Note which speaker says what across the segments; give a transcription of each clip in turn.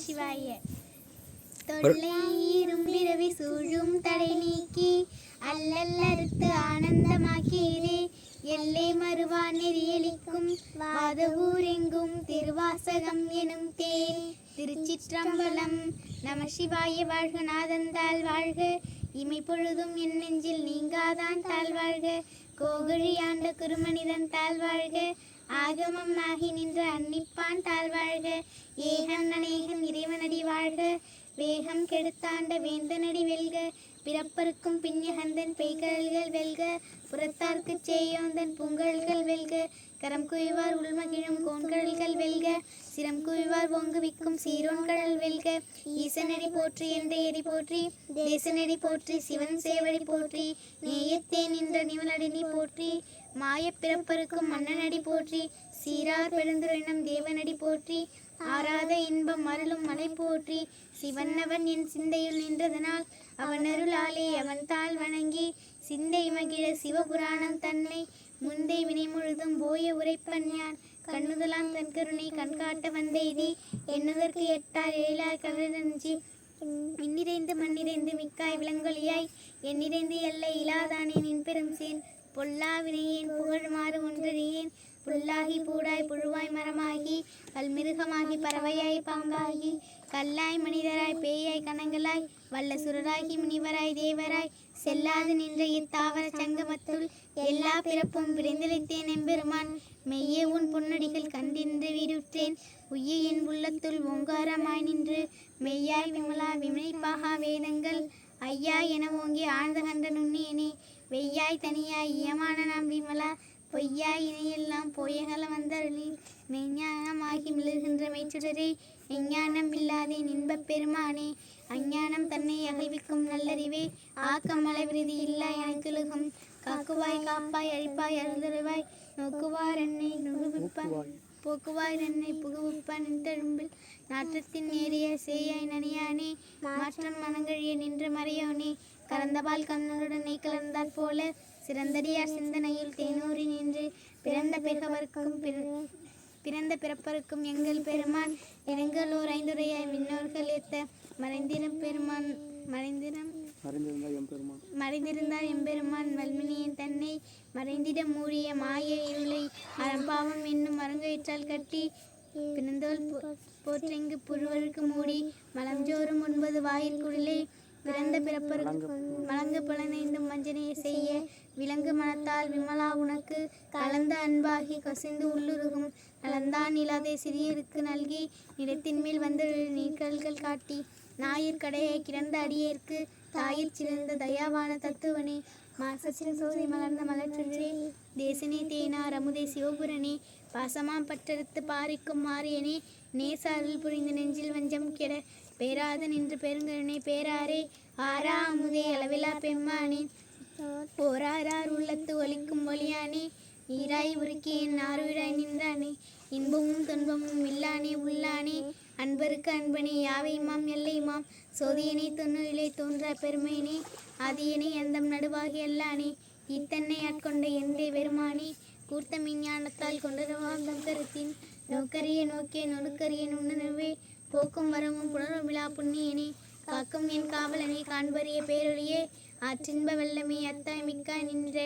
Speaker 1: சிவாய. தொல்லையீரும் பிறவி சூழும் தடை நீக்கி அல்லல் அறுத்து ஆனந்தமாக்கீரே எல்லை மறுவா நெறியளிக்கும் வாதவூரெங்கும் திருவாசகம் எனும் தேன். திருச்சிற்றம்பலம் நம சிவாய வாழ்க நாதந்தாள் வாழ்க. இமை பொழுதும் என் நெஞ்சில் நீங்காதான் தாழ் வாழ்க கோகுழி ஆண்ட குருமனிதன் தாழ் வாழ்க ஆகமம் நாகி நின்ற அன்னிப்பான் தாழ்வாழ்க. ஏகம் நனேகம் இறைவனடி வாழ்க. வேகம் கெடுத்தாண்ட வேந்தனடி வெல்க. பிறப்பருக்கும் பின்யகந்தன் பெய்கல்கள் வெல்க. புறத்தார்க்குச் செய்யோந்தன் புங்கழ்கள் கரம் குவிவார் உள்மகிழும் கோண்கடல்கள் வெல்க. சிரம் குவிவார் ஓங்குவிக்கும் சீரோன்கடல் வெல்க. ஈசனடி போற்றி என்ற எரி போற்றி? தேசனடி போற்றி சிவன் சேவடி போற்றி. நேயத்தே நின்ற நிவனடி போற்றி. மாயப் பிறப்பருக்கும் மன்னனடி போற்றி. சீரார் பெருந்துரைனம் தேவனடி போற்றி. ஆராத இன்பம் அருளும் மலை போற்றி. சிவன்னவன் என் சிந்தையில் நின்றதனால் அவன் அருளாலே அவன் தாள் வணங்கி. சிந்தை மகிழ சிவபுராணம் தன்னை முந்தை வினை முழுதும் போய உரைப்பன் யான்? கண்ணுதலாம் தன் கருணை கண்காட்ட வந்தெய்தி என்னதற்கு எட்டார் எழிலார் கலரஞ்சி இன்னிறைந்து மண்ணிறைந்து மிக்காய் விலங்கொலியாய் என்னிறைந்து எல்லை இலாதானே நின் பெரும் சேன்? பொல்லா வினையேன் புகழ்மாறு ஒன்றறியேன்? புல்லாகி பூடாய் புழுவாய் மரமாகி கல்மிருகமாகி பறவையாய் பாம்பாகி கல்லாய் மனிதராய் பேயாய் கணங்களாய் வல்ல சுரராகி முனிவராய் தேவராய் செல்லாது நின்ற இத்தாவர சங்கமத்துள் எல்லா பிறப்பும் விரைந்தளித்தேன் எம்பெருமான். மெய்யே உன் பொன்னடிகள் கண்டின்று வீடுற்றேன். உய்ய என் உள்ளத்துள் ஓங்காரமாய் நின்று மெய்யாய் விமலா விமனைப்பாகா வேதங்கள். ஐயா என ஓங்கி ஆழ்ந்த கண்ட நுண்ணியனே வெய்யாய் தனியாய் இயமான நாம் விமலா பொய்யாய் இணையெல்லாம் போயகல வந்தருளி. மெய்ஞானமாகி மிளர்கின்ற மெய்ச்சுடரே எஞ்ஞானம் இல்லாதே இன்பப் பெருமானே. அஞ்ஞானம் தன்னை அகழ்விக்கும் நல்லறிவே ஆக்கம் விருதி இல்லா எனக்குலகம் காக்குவாய் காப்பாய் அழிப்பாய் அருந்தருவாய் நோக்குவார் என்னை நுகுவிப்பாய் போக்குவாய் என்னை புகுவிப்பான் நின்றெழும்பில் நாற்றத்தின் நேரிய சேயாய் நனியானே. மாற்றம் மனங்கழிய நின்று மறையோனே. கலந்தபால் கண்ணனுடனே கலந்தாற் போல சிறந்தடியார் சிந்தனையில் தேனூறி நின்று பிறந்த பிறவர்க்கும் பிற- பிறந்த பிறப்பருக்கும் எங்கள் பெருமான் எங்களோர் ஐந்துரையாய் விண்ணோர்கள் ஏத்த மறைந்திரம் பெருமான் மறைந்திரம் மறைந்திருந்தார் எம்பெருமான் வல்மினியின் தன்னை மறைந்திட மூடிய மாய இருளை அறம்பாவம் என்னும் மரங்கயிற்றால் கட்டி பிறந்தோல் போற்றெங்கு புழுவருக்கு மூடி மலஞ்சோறும் ஒன்பது வாயில் குடிலை பிறந்த பிறப்பருக்கு மலங்கு புலனைந்தும் வஞ்சனையை செய்ய விலங்கு மனத்தால் விமலா உனக்கு கலந்த அன்பாகி கசிந்து உள்ளுருகும். நலந்தான் இல்லாத சிறியருக்கு நல்கி நிலத்தின் மேல் வந்து நீக்கல்கள் காட்டி ஞாயிற் கடையை கிடந்த அடியேற்கு தாயிற் சிறந்த தயாவான தத்துவனே. மாசச்சின் சோதி மலர்ந்த மலர்ச்சே தேசனே தேனார் அமுதே சிவபுரனே பாசமாம் பற்றறுத்து பாரிக்கும் மாறியனே நேச அருள் புரிந்து நெஞ்சில் வஞ்சம் கெட பேராத நின்று பெருங்கருணை பேராரே ஆரா அமுதே அளவிலா பெம்மானே. போராரார் உள்ளத்து ஒலிக்கும் ஒளியானே நீராய் உருக்கி என் ஆறுவிடாய் நின்றானே. இன்பமும் துன்பமும் இல்லானே உள்ளானே அன்பருக்கு அன்பனே யாவையுமாம் எல்லையுமாம் சோதியனை தொன்னுயிலே தோன்றா பெருமையினே அதியனை எந்தம் நடுவாகி அல்லானே இத்தன்னை ஆட்கொண்ட எந்தை பெருமானே கூர்த்த விஞ்ஞானத்தால் கொண்டதுவாம் தம் கருத்தின். நோக்கரிய நோக்கிய நொடுக்கரிய நுண்ணனவே போக்கும் வரமும் புனர்விழா புண்ணியனே. காக்கும் என் காவலனை காண்பறிய பேரொழியே. ஆற்றின்ப வெள்ளமே அத்தாய் மிக்காய் நின்ற.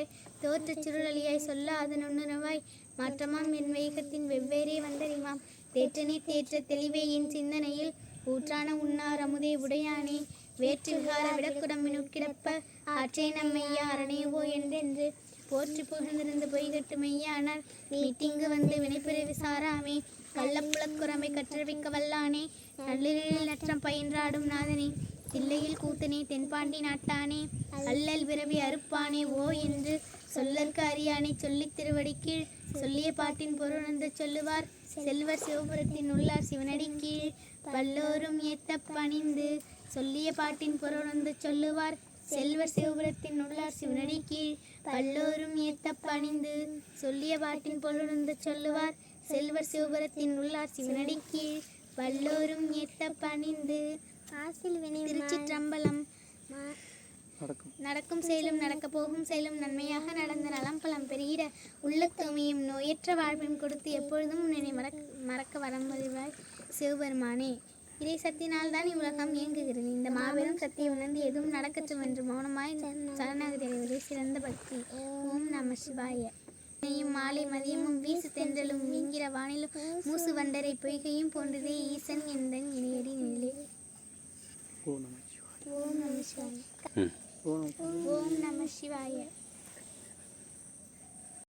Speaker 1: தோற்றச் சுருளலியாய் சொல்ல அதன் நுண்ணுணவாய். மாற்றமாம் என் வேகத்தின் வெவ்வேறே வந்தறிவாம். தேற்றனே தேற்ற தெளிவே என் சிந்தனையில். ஊற்றான உன்னார் அமுதே உடையானே. வேற்று விகார விடக்குடம்பின் உட்கிடப்ப ஆற்றே நம்மையா அரணையவோ என்றென்று. போற்றி புகழ்ந்திருந்து பொய்கட்டு மெய்யானார் மீட்டிங்கு வந்து வினைப்புரை சாராமே. கள்ளப்புலக்குறமை கற்றவிக்க வல்லானே. நள்ளிரில் நற்றம் பயின்றாடும் நாதனே. தில்லையில் கூத்தனே தென்பாண்டி நாட்டானே. அல்லல் விரவி அறுப்பானே. ஓ என்று சொல்லற்கு அறியானை. சொல்லித் திருவடி கீழ் சொல்லிய பாட்டின் பொருணர்ந்து சொல்லுவார். செல்வர் சிவபுரத்தின் உள்ளார் சிவனடி கீழ். பல்லோரும் ஏத்த பணிந்து சொல்லிய பாட்டின் பொருணர்ந்து சொல்லுவார். செல்வர் சிவபுரத்தின் உள்ளார் சிவனடி கீழ் பல்லோரும் ஏத்த பணிந்து சொல்லிய பாட்டின் பொருணர்ந்து சொல்லுவார். செல்வர் சிவபுரத்தின் உள்ளார் சிவனடி கீழ் வல்லோரும் ஏத்த பணிந்து ஆசில் வினை திருச்சிற்றம்பலம்
Speaker 2: நடக்கும்.
Speaker 1: நடக்கும் செயலும் நடக்க போகும் செயலும் நன்மையாக நடந்த நலம் பலம் பெருகிட உள்ள தூய்மையும் நோயற்ற வாழ்வையும் கொடுத்து எப்பொழுதும் நினை மறக்க மறக்க வரம் வருவாய் சிவபெருமானே இறை சக்தினால் தான் இவ்வுலகம் இயங்குகிறது. இந்த மாபெரும் சக்தியை உணர்ந்து எதுவும் நடக்கட்டும் என்று மௌனமாய் சரணாகதி அடைவதே சிறந்த பக்தி. ஓம் நம சிவாய. இணையும் மாலை மதியமும் வீசு தென்றலும் என்கிற வானிலும் மூசு வண்டரை பொய்கையும் போன்றதே ஈசன் எந்தன்